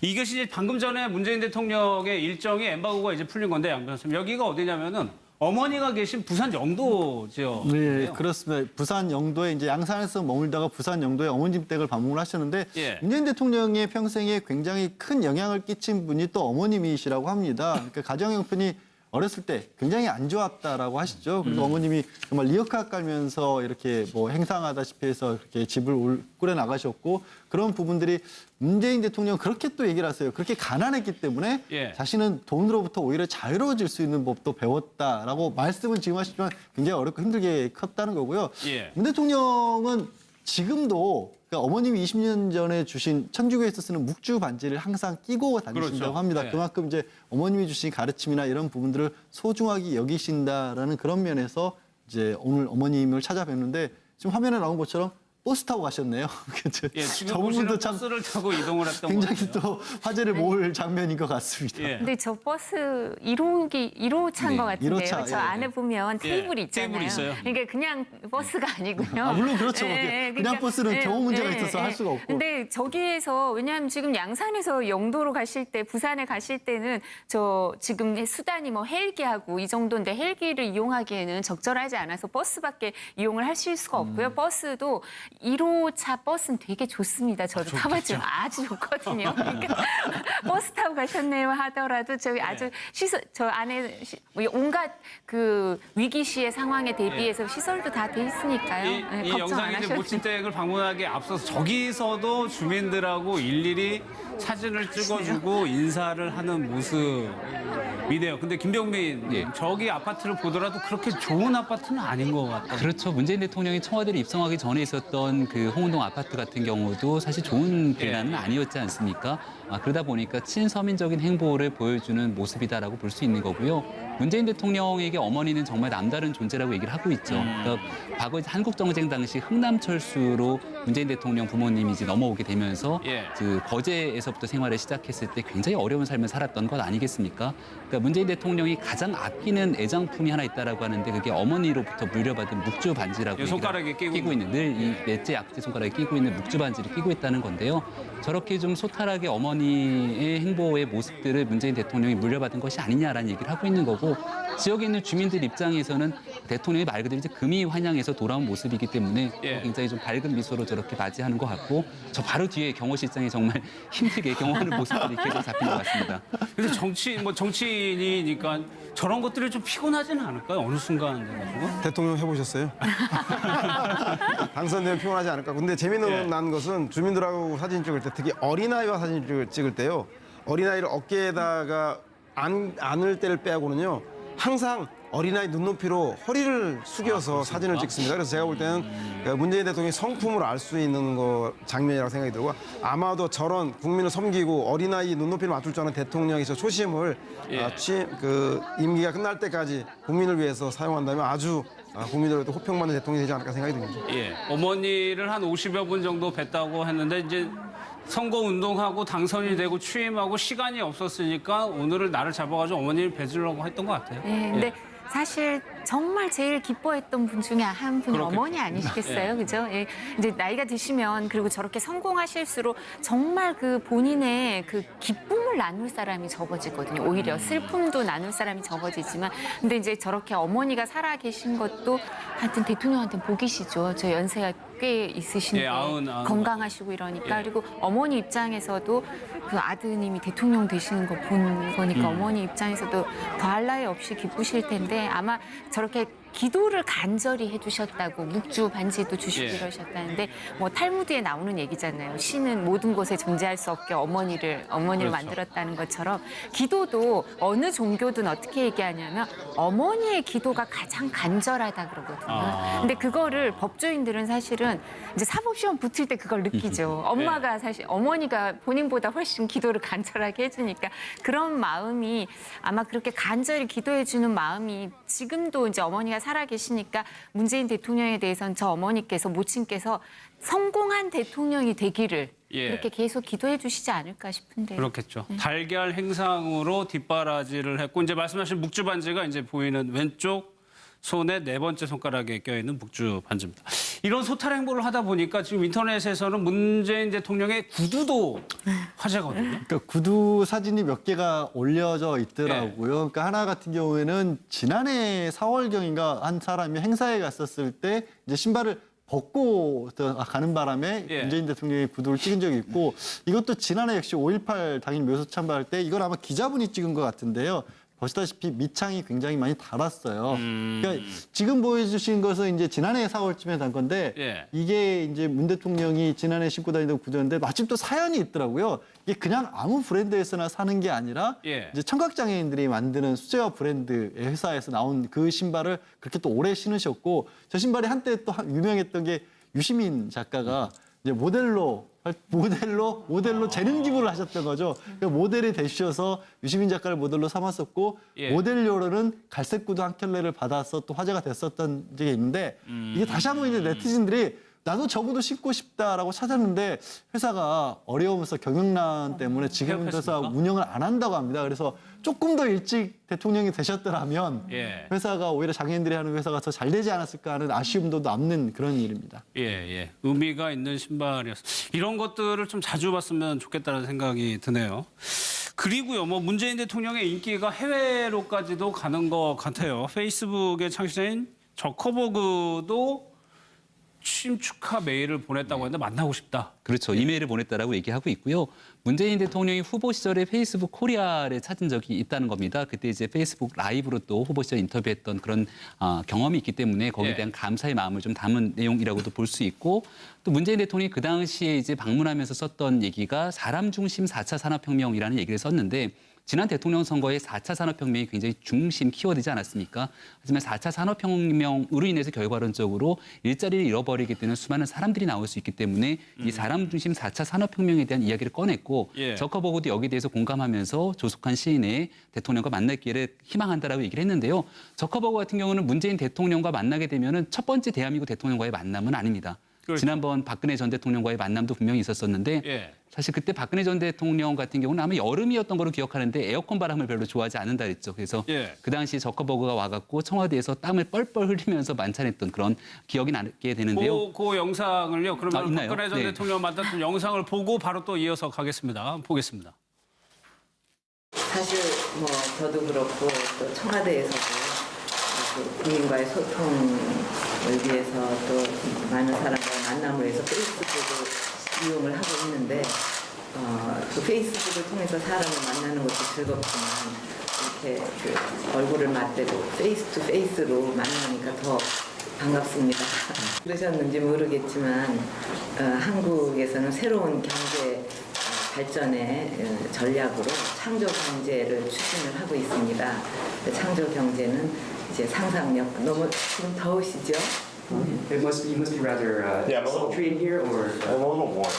이것이 이제 방금 전에 문재인 대통령의 일정이 엠바고가 이제 풀린 건데 양 변호사님 여기가 어디냐면은 어머니가 계신 부산 영도 지역. 네, 그렇습니다. 부산 영도에 이제 양산에서 머물다가 부산 영도에 어머님 댁을 방문을 하셨는데 예. 문재인 대통령의 평생에 굉장히 큰 영향을 끼친 분이 또 어머님이시라고 합니다. 그러니까 가정 형편이 어렸을 때 굉장히 안 좋았다라고 하시죠. 그리고 어머님이 정말 리어카 깔면서 이렇게 뭐 행상하다시피 해서 이렇게 집을 올- 꾸려 나가셨고 그런 부분들이 문재인 대통령 그렇게 또 얘기를 하세요. 그렇게 가난했기 때문에 예. 자신은 돈으로부터 오히려 자유로워질 수 있는 법도 배웠다라고 말씀은 지금 하시지만 굉장히 어렵고 힘들게 컸다는 거고요. 예. 문 대통령은 지금도 그러니까 어머님이 20년 전에 주신 천주교에서 쓰는 묵주 반지를 항상 끼고 다니신다고 그렇죠. 합니다. 네. 그만큼 이제 어머님이 주신 가르침이나 이런 부분들을 소중하게 여기신다라는 그런 면에서 이제 오늘 어머님을 찾아뵙는데 지금 화면에 나온 것처럼 버스 타고 가셨네요. 예, 지금 저 보시는 부분도 참 버스를 타고 이동을 했던 굉장히 거예요. 또 화제를 모을 장면인 것 같습니다. 예. 근데 저 버스 1호기 1호 차인 네, 것 같은데요. 1호 차, 저 예, 안에 예. 보면 테이블이 있잖아요. 테이블이 있어요. 그러니까 그냥 버스가 아니고요. 아, 물론 그렇죠. 그냥 버스는 경호 문제가 있어서 할 수가 없고. 근데 저기에서 왜냐하면 지금 양산에서 영도로 가실 때 부산에 가실 때는 저 지금 수단이 뭐 헬기하고 이 정도인데 헬기를 이용하기에는 적절하지 않아서 버스밖에 이용을 하실 수가 음. 없고요. 버스도 1호 차 버스는 되게 좋습니다. 저도 타봤지만 아주 좋거든요. 그러니까 버스 타고 가셨네요 하더라도 저기 아주 시설 저 안에 시- 뭐 온갖 그 위기 시의 상황에 대비해서 시설도 다 돼 있으니까요. 이, 네, 이 걱정 안 영상이 이제 하셔도 모친댁을 방문하기 앞서서 저기서도 주민들하고 일일이 사진을 찍어주고 인사를 하는 모습이네요. 근데 김병민, 예. 저기 아파트를 보더라도 그렇게 좋은 아파트는 아닌 것 같아요. 그렇죠. 문재인 대통령이 청와대를 입성하기 전에 있었던 그 홍은동 아파트 같은 경우도 사실 좋은 빌라는 아니었지 않습니까? 아, 그러다 보니까 친서민적인 행보를 보여주는 모습이다라고 볼 수 있는 거고요. 문재인 대통령에게 어머니는 정말 남다른 존재라고 얘기를 하고 있죠. 그러니까 과거 한국 정쟁 당시 흥남철수로 문재인 대통령 부모님이 이제 넘어오게 되면서 예. 그 거제에서 부터 생활을 시작했을 때 굉장히 어려운 삶을 살았던 것 아니겠습니까? 그러니까 문재인 대통령이 가장 아끼는 애장품이 하나 있다라고 하는데 그게 어머니로부터 물려받은 묵주 반지라고 예, 손가락에 끼고 있는 늘 이 넷째 약지 손가락에 끼고 있는 묵주 반지를 끼고 있다는 건데요. 저렇게 좀 소탈하게 어머니의 행보의 모습들을 문재인 대통령이 물려받은 것이 아니냐라는 얘기를 하고 있는 거고 지역에 있는 주민들 입장에서는 대통령이 말 그대로 이제 금이 환영해서 돌아온 모습이기 때문에 예. 굉장히 좀 밝은 미소로 저렇게 맞이하는 것 같고 저 바로 뒤에 경호 실장이 정말 힘 들게 경호하는 모습들이 계속 잡히는 것 같습니다. 근데 정치, 뭐 정치인이니까 저런 것들이 좀 피곤하지는 않을까요? 어느 순간 돼가지고. 대통령 해보셨어요? 당선되면 피곤하지 않을까. 근데 재미난 예. 것은 주민들하고 사진 찍을 때 특히 어린아이와 사진 찍을, 찍을 때요. 어린아이를 어깨에다가 안, 안을 때를 빼고는요. 항상 어린아이 눈높이로 허리를 숙여서 사진을 찍습니다. 그래서 제가 볼 때는 그 문재인 대통령의 성품을 알 수 있는 거 장면이라고 생각이 들고 아마도 저런 국민을 섬기고 어린아이 눈높이를 맞출 줄 아는 대통령의 저 초심을 예. 아, 취임 그 임기가 끝날 때까지 국민을 위해서 사용한다면 아주 아, 국민들에게 호평받는 대통령이 되지 않을까 생각이 듭니다. 예. 어머니를 한 50여 분 정도 뵀다고 했는데 이제 선거 운동하고 당선이 되고 취임하고 시간이 없었으니까 오늘을 나를 잡아가지고 어머니를 뵈주려고 했던 것 같아요. 네, 근데 사실 정말 제일 기뻐했던 분 중에 한 분이 그렇겠- 어머니 아니시겠어요, 그죠? 예. 이제 나이가 드시면 그리고 저렇게 성공하실수록 정말 그 본인의 그 기쁨을 나눌 사람이 적어지거든요. 오히려 슬픔도 나눌 사람이 적어지지만, 근데 이제 저렇게 어머니가 살아 계신 것도 하여튼 대통령한테 복이시죠. 저 연세가 꽤 있으신데 예, 아흔, 아흔. 건강하시고 이러니까 예. 그리고 어머니 입장에서도 그 아드님이 대통령 되시는 거 본 거니까 음. 어머니 입장에서도 더할 나위 없이 기쁘실 텐데 아마 저렇게 기도를 간절히 해주셨다고 묵주 반지도 주시고 예. 이러셨다는데 뭐 탈무드에 나오는 얘기잖아요. 신은 모든 곳에 존재할 수 없게 어머니를 어머니를 그렇죠. 만들었다는 것처럼 기도도 어느 종교든 어떻게 얘기하냐면 어머니의 기도가 가장 간절하다 그러거든요. 아. 근데 그거를 법조인들은 사실은 이제 사법시험 붙을 때 그걸 느끼죠. 엄마가 사실 어머니가 본인보다 훨씬 기도를 간절하게 해주니까 그런 마음이 아마 그렇게 간절히 기도해주는 마음이 지금도 이제 어머니가 살아계시니까 문재인 대통령에 대해서는 저 어머니께서 모친께서 성공한 대통령이 되기를 예. 이렇게 계속 기도해 주시지 않을까 싶은데. 그렇겠죠. 달걀 행상으로 뒷바라지를 했고 이제 말씀하신 묵주 반지가 이제 보이는 왼쪽 손의 네 번째 손가락에 껴 있는 묵주 반지입니다. 이런 소탈 행보를 하다 보니까 지금 인터넷에서는 문재인 대통령의 구두도 화제거든요. 그러니까 구두 사진이 몇 개가 올려져 있더라고요. 그러니까 하나 같은 경우에는 지난해 4월경인가 한 사람이 행사에 갔었을 때 이제 신발을 벗고 가는 바람에 예. 문재인 대통령의 구두를 찍은 적이 있고 이것도 지난해 역시 5.18 당일 묘소 참배할 때 이걸 아마 기자분이 찍은 것 같은데요. 보시다시피 밑창이 굉장히 많이 달았어요. 음. 그러니까 지금 보여주신 것은 이제 지난해 4월쯤에 단 건데 예. 이게 이제 문 대통령이 지난해 신고 다니던 구두였는데 마침 또 사연이 있더라고요. 이게 그냥 아무 브랜드에서나 사는 게 아니라 예. 이제 청각 장애인들이 만드는 수제화 브랜드의 회사에서 나온 그 신발을 그렇게 또 오래 신으셨고 저 신발이 한때 또 한- 유명했던 게 유시민 작가가 이제 모델로 모델로 모델로 재능 기부를 하셨던 거죠. 그러니까 모델이 되셔서 유시민 작가를 모델로 삼았었고 예. 모델료로는 갈색 구두 한 켤레를 받아서 또 화제가 됐었던 적이 있는데 이게 다시 한번 이제 네티즌들이 나도 저 구두 신고 싶다라고 찾았는데 회사가 어려우면서 경영난 때문에 지금은 회사 폐업했습니까? 운영을 안 한다고 합니다. 그래서 조금 더 일찍 대통령이 되셨더라면 예. 회사가 오히려 장애인들이 하는 회사가 더 잘 되지 않았을까 하는 아쉬움도 남는 그런 일입니다. 예, 예. 의미가 있는 신발이었어. 이런 것들을 좀 자주 봤으면 좋겠다는 생각이 드네요. 그리고요, 뭐 문재인 대통령의 인기가 해외로까지도 가는 것 같아요. 페이스북의 창시자인 저커버그도 취임 축하 메일을 보냈다고 했는데 만나고 싶다. 그렇죠. 이메일을 보냈다라고 얘기하고 있고요. 문재인 대통령이 후보 시절에 페이스북 코리아를 찾은 적이 있다는 겁니다. 그때 이제 페이스북 라이브로 또 후보 시절 인터뷰했던 그런 아, 경험이 있기 때문에 거기에 예. 대한 감사의 마음을 좀 담은 내용이라고도 볼 수 있고 또 문재인 대통령이 그 당시에 이제 방문하면서 썼던 얘기가 사람 중심 4차 산업혁명이라는 얘기를 썼는데 지난 대통령 선거에 4차 산업혁명이 굉장히 중심 키워드지 않았습니까? 하지만 4차 산업혁명으로 인해서 결과론적으로 일자리를 잃어버리게 되는 수많은 사람들이 나올 수 있기 때문에 이 사람 중심 4차 산업혁명에 대한 이야기를 꺼냈고 예. 저커버그도 여기에 대해서 공감하면서 조속한 내에 대통령과 만날 기회를 희망한다라고 얘기를 했는데요. 저커버그 같은 경우는 문재인 대통령과 만나게 되면은 첫 번째 대한민국 대통령과의 만남은 아닙니다. 그렇죠. 지난번 박근혜 전 대통령과의 만남도 분명히 있었었는데 예. 사실 그때 박근혜 전 대통령 같은 경우는 아마 여름이었던 걸로 기억하는데 에어컨 바람을 별로 좋아하지 않는다 그랬죠. 그래서 예. 그 당시 저커버그가 와갖고 청와대에서 땀을 뻘뻘 흘리면서 만찬했던 그런 기억이 나게 되는데요. 그, 그 영상을요. 그러면 아, 있나요? 박근혜 전 네. 대통령 만났던 영상을 보고 바로 또 이어서 가겠습니다. 보겠습니다. 사실 뭐 저도 그렇고 또 청와대에서도 그 국민과의 소통 을 위해서 또 많은 사람과 만남을 위해서 페이스북을 이용을 하고 있는데 어, 그 페이스북을 통해서 사람을 만나는 것도 즐겁지만 이렇게 그 얼굴을 맞대고 페이스 투 페이스로 만나니까 더 반갑습니다. 그러셨는지 모르겠지만 어, 한국에서는 새로운 경제 어, 발전의 어, 전략으로 창조 경제를 추진을 하고 있습니다. 그 창조 경제는 이제 상상력 너무 지금 더우시죠? It must you must be rather uh, Yeah, I'm a little- sultry in here, or I'm a little warm.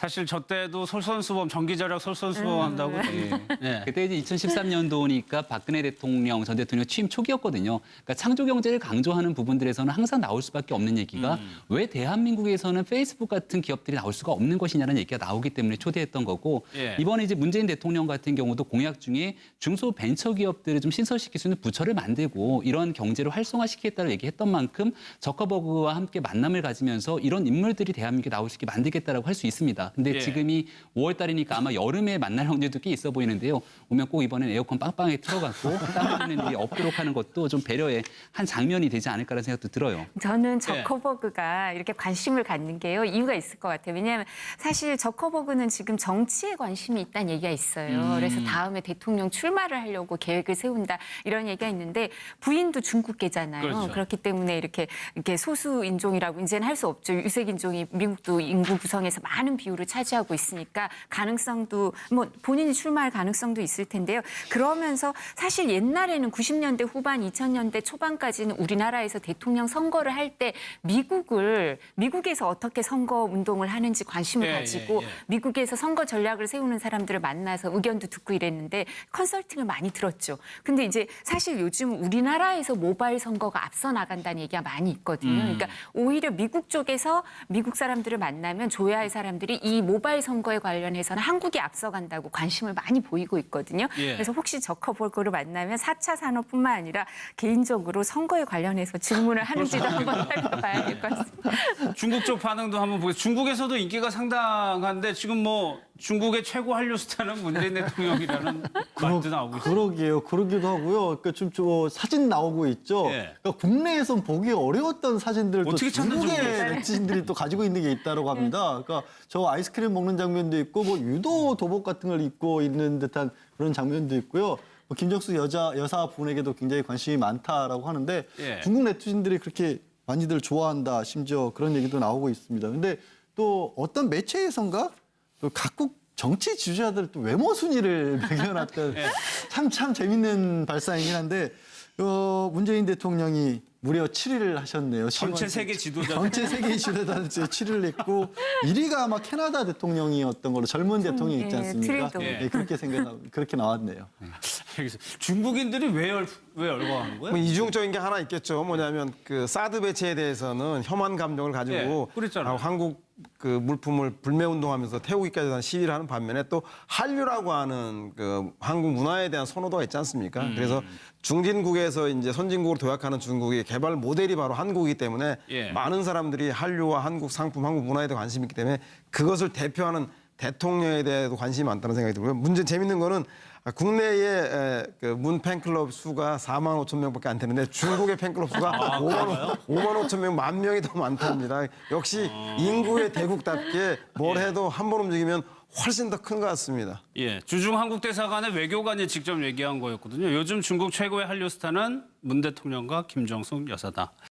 사실 저 때도 솔선수범 전기절약 솔선수범 한다고. 예. 그때 이제 2013년도니까 박근혜 대통령 전 대통령 취임 초기였거든요. 그러니까 창조 경제를 강조하는 부분들에서는 항상 나올 수밖에 없는 얘기가 음. 왜 대한민국에서는 페이스북 같은 기업들이 나올 수가 없는 것이냐는 얘기가 나오기 때문에 초대했던 거고 예. 이번에 이제 문재인 대통령 같은 경우도 공약 중에 중소 벤처 기업들을 좀 신설시킬 수 있는 부처를 만들고 이런 경제를 활성화시키겠다고 얘기했던 만큼 저커버그와 함께 만남을 가지면서 이런 인물들이 대한민국에 나올 수 있게 만들겠다라고 할 수 있습니다. 근데 예. 지금이 5월 달이니까 아마 여름에 만날 확률도 꽤 있어 보이는데요. 오면 꼭 이번엔 에어컨 빵빵하게 틀어갖고 땀 흘리는 일이 없도록 하는 것도 좀 배려의 한 장면이 되지 않을까라는 생각도 들어요. 저는 저커버그가 이렇게 관심을 갖는 게요 이유가 있을 것 같아요. 왜냐하면 사실 저커버그는 지금 정치에 관심이 있다는 얘기가 있어요. 그래서 다음에 대통령 출마를 하려고 계획을 세운다 이런 얘기가 있는데 부인도 중국계잖아요. 그렇죠. 그렇기 때문에 이렇게 이렇게 소수 인종이라고 이제는 할 수 없죠. 유색 인종이 미국도 인구 구성에서 많은 비율을 차지하고 있으니까 가능성도 뭐 본인이 출마할 가능성도 있을 텐데요. 그러면서 사실 옛날에는 90년대 후반, 2000년대 초반까지는 우리나라에서 대통령 선거를 할 때 미국을 미국에서 어떻게 선거 운동을 하는지 관심을 예, 가지고 예, 예. 미국에서 선거 전략을 세우는 사람들을 만나서 의견도 듣고 이랬는데 컨설팅을 많이 들었죠. 근데 이제 사실 요즘 우리나라에서 모바일 선거가 앞서 나간다는 얘기가 많이 있거든요. 그러니까 오히려 미국 쪽에서 미국 사람들을 만나면 할 사람들이 이이 모바일 선거에 관련해서는 한국이 앞서간다고 관심을 많이 보이고 있거든요. 예. 그래서 혹시 저커볼거를 만나면 4차 산업뿐만 아니라 개인적으로 선거에 관련해서 질문을 하는지도 한번 살펴봐야 될 것 같습니다. 중국 쪽 반응도 한번 보겠습니다. 중국에서도 인기가 상당한데 지금 뭐 중국의 최고 한류 스타는 문재인 대통령이라는 말도 나오고 있어요. 그러게요. 그러기도 하고요. 그러니까 지금 저 사진 나오고 있죠. 예. 그러니까 국내에선 보기 어려웠던 사진들을 또 어떻게 찾는지 중국의 모르겠어요. 네티즌들이 또 가지고 있는 게 있다고 합니다. 그러니까 저 아이스크림 먹는 장면도 있고 뭐 유도 도복 같은 걸 입고 있는 듯한 그런 장면도 있고요. 뭐 김정수 여자 여사 분에게도 굉장히 관심이 많다라고 하는데 예. 중국 네티즌들이 그렇게 많이들 좋아한다. 심지어 그런 얘기도 나오고 있습니다. 근데 또 어떤 매체에선가 또 각국 정치 지지자들 또 외모 순위를 매겨놨던 참참 재밌는 발상이긴 한데 어, 문재인 대통령이 무려 7위를 하셨네요. 전체 세계 지도자 전체 세계 지도자한테 7위를 했고 1위가 아마 캐나다 대통령이었던 걸로 젊은 대통령이 있지 예, 않습니까? 트레이더. 네, 그렇게 생각 그렇게 나왔네요. 알겠습니다. 중국인들이 왜, 열, 왜 열광하는 거예요? 뭐 이중적인 게 하나 있겠죠. 뭐냐면 그 사드 배치에 대해서는 혐한 감정을 가지고 예, 그랬잖아요. 아, 한국 그 물품을 불매 운동하면서 태우기까지 한 시위를 하는 반면에 또 한류라고 하는 그 한국 문화에 대한 선호도가 있지 않습니까? 음. 그래서 중진국에서 이제 선진국으로 도약하는 중국의 개발 모델이 바로 한국이기 때문에 예. 많은 사람들이 한류와 한국 상품, 한국 문화에 대해 관심이 있기 때문에 그것을 대표하는 대통령에 대해도 관심이 많다는 생각이 들고요. 문제 재밌는 거는 국내의 그문 팬클럽 수가 4만 5천 명밖에 안 되는데 중국의 팬클럽 수가 5만, 5만 5천 명, 만 명이 더 많답니다. 역시 인구의 대국답게 뭘 해도 한 번 움직이면 훨씬 더 큰 것 같습니다. 예, 주중 한국 대사관의 외교관이 직접 얘기한 거였거든요. 요즘 중국 최고의 한류 스타는 문 대통령과 김정숙 여사다.